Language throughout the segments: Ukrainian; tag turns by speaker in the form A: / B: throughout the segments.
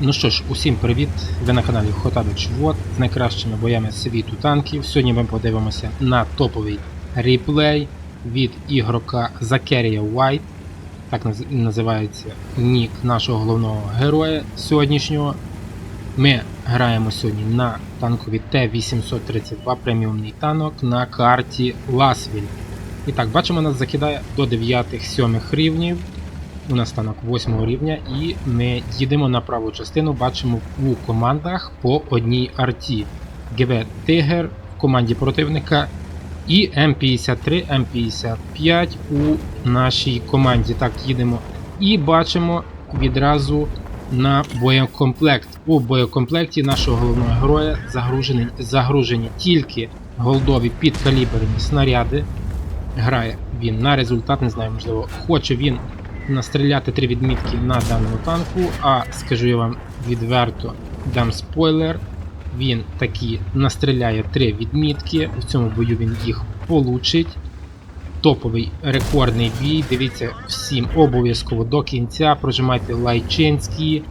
A: Ну що ж, усім привіт! Ви на каналі Хотабич Вот з найкращими боями світу танків. Сьогодні ми подивимося на топовий реплей від ігрока Закерія White. Так називається нік нашого головного героя сьогоднішнього. Ми граємо сьогодні на танкові Т-832 преміумний танок на карті Ласвіль. І так, бачимо, нас закидає до 9-7 рівнів. У нас танок 8 рівня, і ми їдемо на праву частину. Бачимо у командах по одній арті. ГБ Тигр в команді противника і М53, М55 у нашій команді. Так, їдемо. І бачимо відразу на боєкомплект. У боєкомплекті нашого головного героя загружені, загружені тільки голдові підкаліберні снаряди. Грає він на результат, не знаю, можливо, хоче він настріляти три відмітки на даному танку, а скажу я вам відверто, дам спойлер. Він такі настріляє три відмітки. В цьому бою він їх получить. Топовий рекордний бій. Дивіться всім обов'язково до кінця. Прожимайте лайчинські.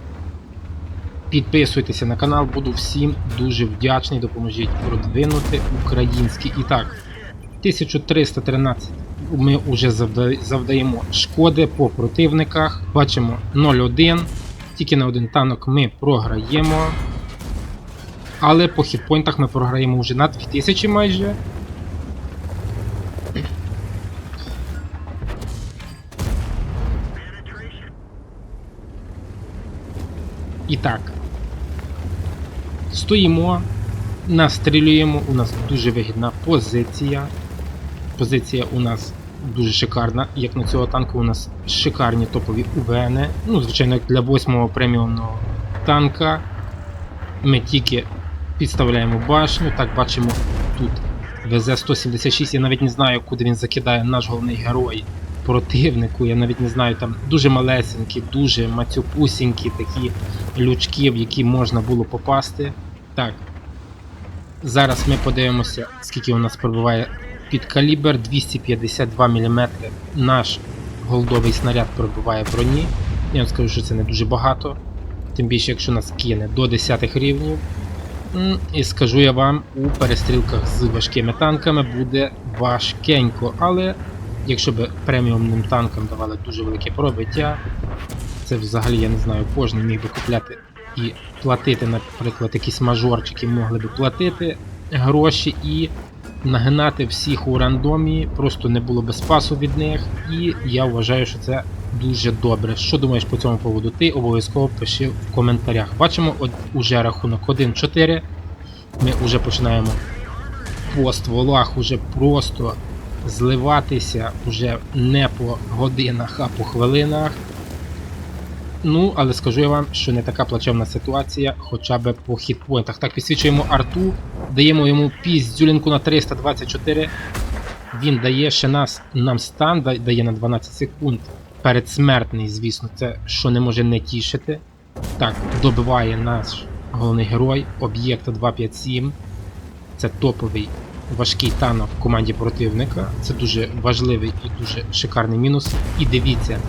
A: Підписуйтеся на канал, буду всім дуже вдячний. Допоможіть продвинути український. І так, 1313 ми вже завдаємо шкоди по противниках. Бачимо 0-1. Тільки на один танок ми програємо. Але по хітпойнтах ми програємо вже на 2000 майже. І так. Стоїмо, настрілюємо. У нас дуже вигідна позиція. Позиція у нас дуже шикарна. Як на цього танку у нас шикарні топові УВН. Ну, звичайно, як для 8-го преміумного танка. Ми тільки підставляємо башню. Так, бачимо тут ВЗ-176. Я навіть не знаю, куди він закидає наш головний герой противнику. Я навіть не знаю, там дуже малесенькі, дуже мацюпусінькі такі лючки, в які можна було попасти. Так. Зараз ми подивимося, скільки у нас пробиває під калібр 252 мм. Наш голдовий снаряд пробиває броні. Я вам скажу, що це не дуже багато. Тим більше, якщо нас кине до 10 рівнів. І скажу я вам, у перестрілках з важкими танками буде важкенько. Але якщо б преміумним танкам давали дуже велике пробиття, це взагалі я не знаю, кожен міг би купляти і платити, наприклад, якісь мажорчики могли би платити гроші і нагинати всіх у рандомі, просто не було би спасу від них, і я вважаю, що це дуже добре. Що думаєш по цьому поводу? Ти обов'язково пиши в коментарях. Бачимо, от уже рахунок 1-4. Ми вже починаємо по стволах уже просто зливатися уже не по годинах, а по хвилинах. Ну, але скажу я вам, що не така плачевна ситуація, хоча б по хітпойнтах. Так, підсвічуємо арту, даємо йому піздюлінку на 324. Він дає ще нас, нам стан, дає на 12 секунд. Передсмертний, звісно, це що не може не тішити. Так, добиває наш головний герой, об'єкта 257. Це топовий важкий танок в команді противника. Це дуже важливий і дуже шикарний мінус. І дивіться,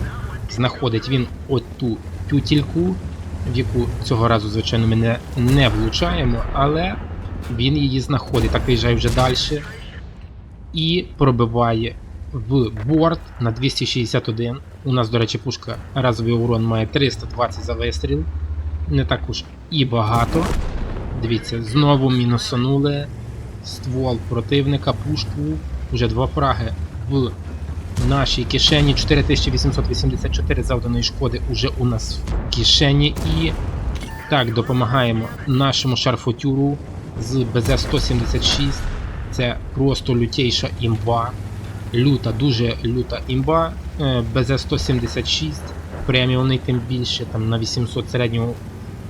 A: знаходить він оту тютільку, в яку цього разу, звичайно, ми не, не влучаємо, але він її знаходить. Так виїжджає вже далі і пробиває в борт на 261. У нас, до речі, пушка разовий урон має 320 за вистріл. Не так уж і багато. Дивіться, знову мінусанули ствол противника, пушку. Уже два фраги в нашій кишені. 4884 завданої шкоди уже у нас в кишені. І так, допомагаємо нашому шарфотюру з БЗ-176. Це просто лютейша імба. Люта, дуже люта імба. Е, БЗ-176. Преміумний тим більше, там на 800 середнього,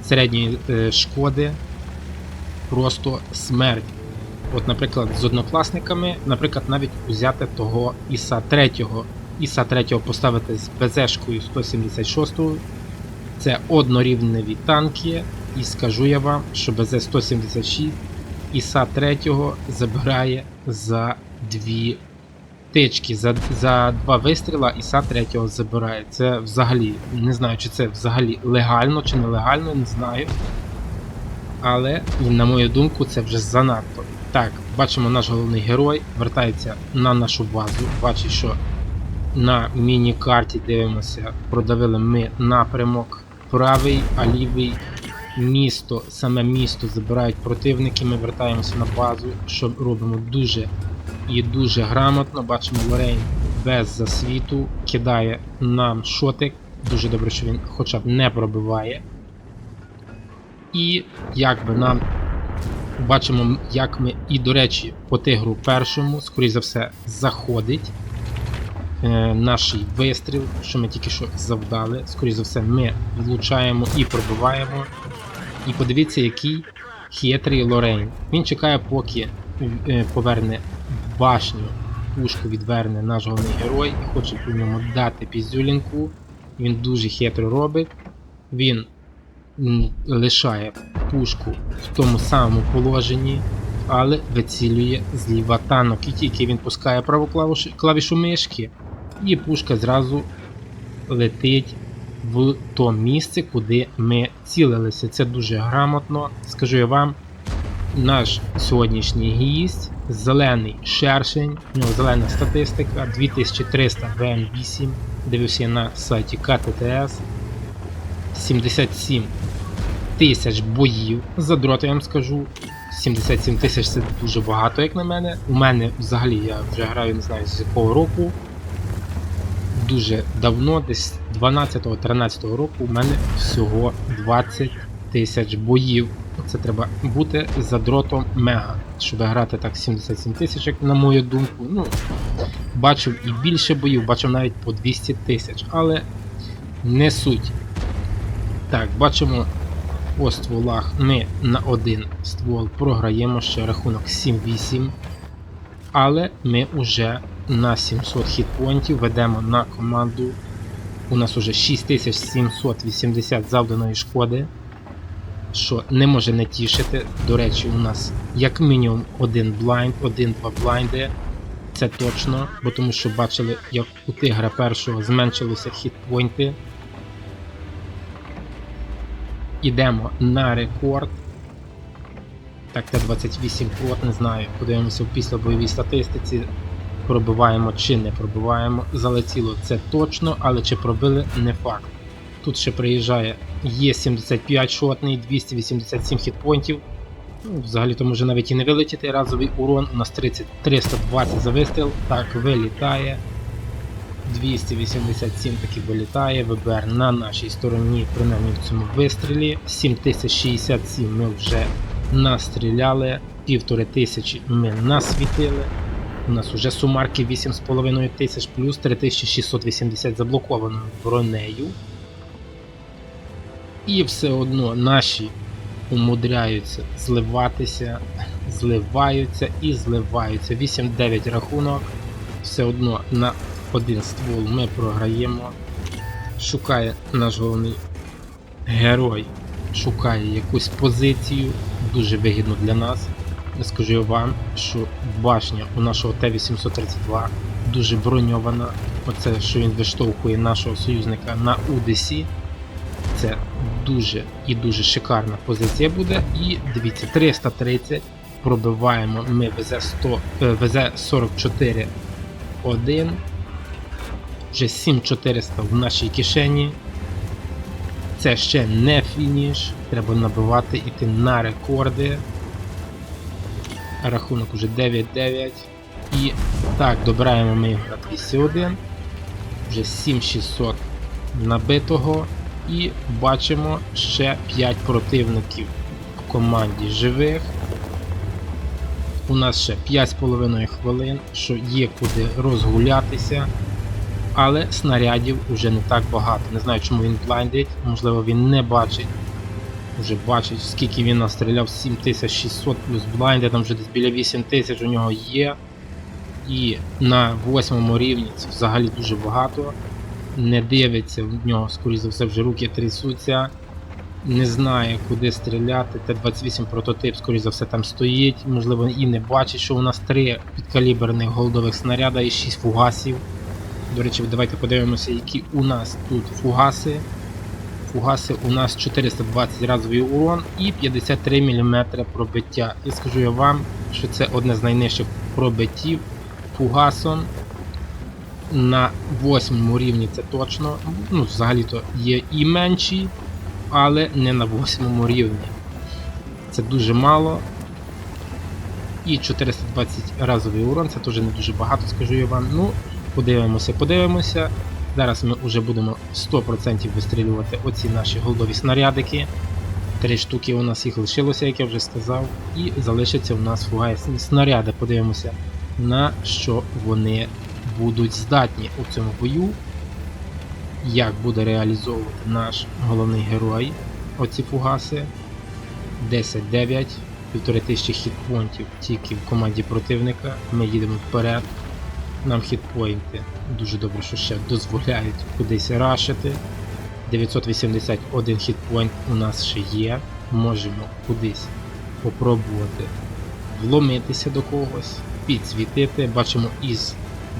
A: середньої е, шкоди. Просто смерть. От, наприклад, з однокласниками, наприклад, навіть взяти того Іса 3. Іса 3 поставити з БЗшкою 176. Це однорівневі танки. І скажу я вам, що БЗ-176 Іса 3 забирає за 2 тички за, за два вистріла і са третього забирає. Це взагалі, не знаю, чи це взагалі легально чи нелегально, не знаю. Але, на мою думку, це вже занадто. Так, бачимо, наш головний герой вертається на нашу базу. Бачить, що на міні-карті дивимося, продавили ми напрямок правий, а лівий місто, саме місто забирають противники. Ми вертаємося на базу, що робимо дуже і дуже грамотно. Бачимо Лорейн без засвіту, кидає нам шотик. Дуже добре, що він хоча б не пробиває. І як би нам бачимо, як ми, і до речі, по тигру першому, скоріш за все, заходить е, наш вистріл, що ми тільки що завдали. Скоріше за все, ми влучаємо і пробиваємо. І подивіться, який хитрий Лорейн. Він чекає, поки е, поверне башню, пушку відверне наш головний герой і хоче по ньому дати піздюлінку. Він дуже хитро робить. Він лишає пушку в тому самому положенні, але вицілює зліва танок. І тільки він пускає праву клавішу мишки, і пушка зразу летить в то місце, куди ми цілилися. Це дуже грамотно. Скажу я вам, наш сьогоднішній гість, зелений шершень, у нього зелена статистика, 2300 ВМ8, дивився на сайті КТТС, 77 тисяч боїв за дрота, я вам скажу. 77 тисяч це дуже багато, як на мене. У мене взагалі я вже граю, не знаю з якого року. Дуже давно, десь 12-13 року, у мене всього 20 тисяч боїв. Це треба бути за дротом мега, щоб грати так 77 тисяч, як на мою думку. Ну, бачив і більше боїв, бачив навіть по 200 тисяч, але не суть. Так, бачимо по стволах ми на один ствол програємо ще рахунок 7-8. Але ми вже на 700 хітпоінтів ведемо на команду. У нас уже 6780 завданої шкоди, що не може не тішити. До речі, у нас як мінімум один блайнд, один-два блайнди. Це точно, бо тому що бачили, як у тигра першого зменшилися хітпойнти. Ідемо на рекорд. Так, Т-28 плот, не знаю. Подивимося в післябойовій статистиці. Пробиваємо чи не пробиваємо. Залетіло це точно, але чи пробили не факт. Тут ще приїжджає Є75 шотний, 287 хітпойнтів. Ну, взагалі то може навіть і не вилетіти разовий урон. У нас 30, 320 за вистріл. Так, вилітає. 287 таки вилітає, ВБР на нашій стороні, принаймні в цьому вистрілі. 7067 ми вже настріляли, півтори тисячі ми насвітили. У нас вже сумарки 8,5 тисяч плюс 3680 заблокованою бронею. І все одно наші умудряються зливатися, зливаються і зливаються. 8-9 рахунок. Все одно на один ствол ми програємо. Шукає наш головний герой, шукає якусь позицію, дуже вигідно для нас. Скажу вам, що башня у нашого Т-832 дуже броньована. Оце, що він виштовхує нашого союзника на Удесі. Це дуже і дуже шикарна позиція буде. І дивіться, 330 пробиваємо ми ВЗ-100, е, ВЗ-44 1 вже 7400 в нашій кишені. Це ще не фініш. Треба набивати іти на рекорди. Рахунок уже 9-9. І так, добираємо ми його на 201. Вже 7600 набитого. І бачимо ще 5 противників в команді живих. У нас ще 5,5 хвилин, що є куди розгулятися. Але снарядів вже не так багато. Не знаю, чому він блайндить, можливо він не бачить. Вже бачить, скільки він настріляв, 7600 плюс блайнди, там вже десь біля 8000 у нього є. І на восьмому рівні це взагалі дуже багато. Не дивиться, в нього, скоріш за все, вже руки трясуться. не знає, куди стріляти. Т-28 прототип, скоріш за все, там стоїть. Можливо, і не бачить, що у нас три підкаліберних голдових снаряда і 6 фугасів. До речі, давайте подивимося, які у нас тут фугаси. Фугаси у нас 420 разовий урон і 53 мм пробиття. І скажу я вам, що це одне з найнижчих пробиттів фугасом. На восьмому рівні це точно. Ну, взагалі-то є і менші, але не на восьмому рівні. Це дуже мало. І 420 разовий урон, це теж не дуже багато, скажу я вам. Ну, подивимося, подивимося. Зараз ми вже будемо 100% вистрілювати оці наші голдові снарядики. Три штуки у нас їх лишилося, як я вже сказав. І залишаться у нас фугасні снаряди. Подивимося, на що вони будуть здатні у цьому бою. Як буде реалізовувати наш головний герой оці фугаси. 10-9, 1500 хітпонтів тільки в команді противника. Ми їдемо вперед. Нам хітпоінти дуже добре, що ще дозволяють кудись рашити. 981 хітпойнт у нас ще є. Можемо кудись попробувати вломитися до когось, підсвітити. Бачимо, із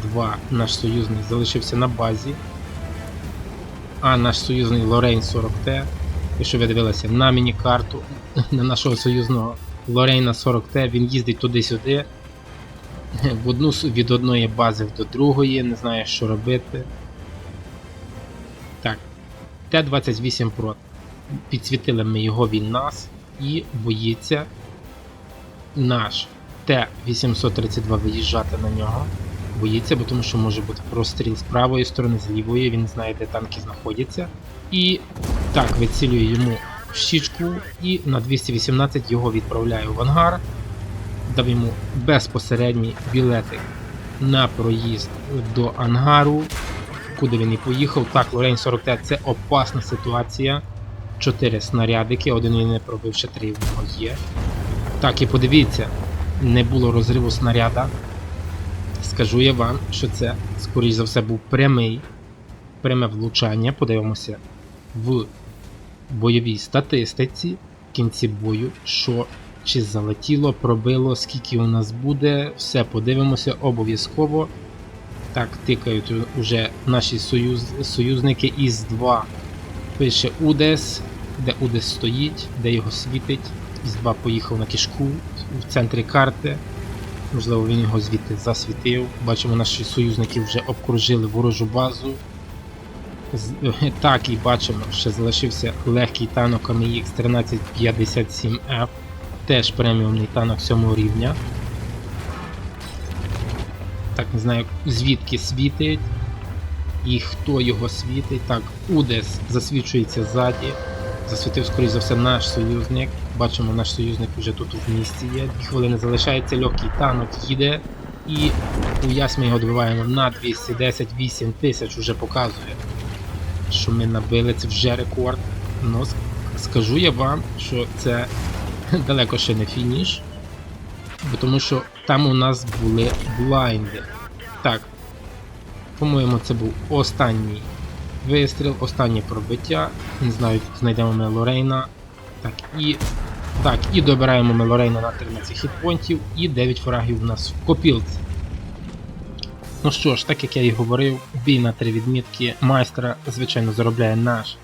A: 2 наш союзник залишився на базі. А наш союзний Лорейн 40Т. Якщо ви дивилися на міні-карту на нашого союзного Лорейна 40Т, він їздить туди-сюди. В одну, від одної бази до другої, не знає, що робити. Так, Т-28 Pro. Підсвітили ми його, він нас і боїться наш Т-832 виїжджати на нього. Боїться, бо тому що може бути простріл з правої сторони, з лівої, він знає, де танки знаходяться. І так, вицілює йому щічку і на 218 його відправляю в ангар. Дав йому безпосередній білетик на проїзд до ангару, куди він і поїхав. Так, Лорейн 40 це опасна ситуація. Чотири снарядики, один він не пробив, ще три в нього є. Так, і подивіться, не було розриву снаряда. Скажу я вам, що це, скоріш за все, був прямий, пряме влучання. Подивимося в бойовій статистиці в кінці бою, що чи залетіло, пробило, скільки у нас буде, все подивимося обов'язково. Так, тикають уже наші союз, союзники із 2 Пише Удес, де Удес стоїть, де його світить. Із 2 поїхав на кишку в центрі карти. Можливо, він його звідти засвітив. Бачимо, наші союзники вже обкружили ворожу базу. Так, і бачимо, ще залишився легкий танок AMX 1357F. Теж преміумний танок 7 рівня. Так, не знаю звідки світить і хто його світить. Так, Удес засвічується ззаді. Засвітив, скоріш за все, наш союзник. Бачимо, наш союзник вже тут в місті є. Дві хвилини залишається, легкий танок їде. І у ясмі його добиваємо на 210 8 тисяч вже показує, що ми набили це вже рекорд. Ну, скажу я вам, що це далеко ще не фініш. Бо тому що там у нас були блайнди. Так. По-моєму, це був останній вистріл, останнє пробиття. Не знаю, знайдемо ми Лорейна. Так, і. Так, і добираємо ми Лорейна на 13 хітпонтів і 9 фрагів у нас в копілці. Ну що ж, так як я і говорив, бій на три відмітки майстра, звичайно, заробляє наш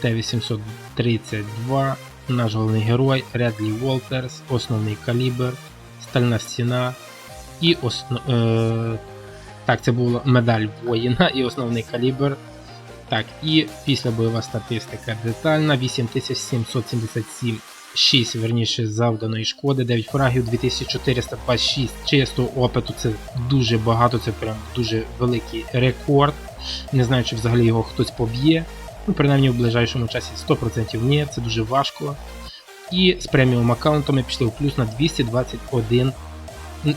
A: Т-832, наш головний герой Редлі Волтерс, основний калібр, стальна стіна і осно... е... Так, це була медаль воїна і основний калібр. Так, і після бойова статистика детальна 8777 6, верніше, завданої шкоди, 9 фрагів, 2426 чистого опиту. Це дуже багато, це прям дуже великий рекорд. Не знаю, чи взагалі його хтось поб'є. Ну, принаймні в ближайшому часі 100% ні, це дуже важко. І з преміум аккаунтом ми пішли в плюс на 221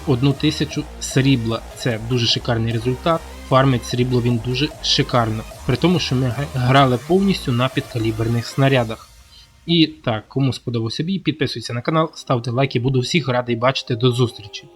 A: одну тисячу срібла. Це дуже шикарний результат. Фармить срібло він дуже шикарно. При тому, що ми грали повністю на підкаліберних снарядах. І так, кому сподобався бій, підписуйся на канал, ставте лайки, буду всіх радий бачити. До зустрічі!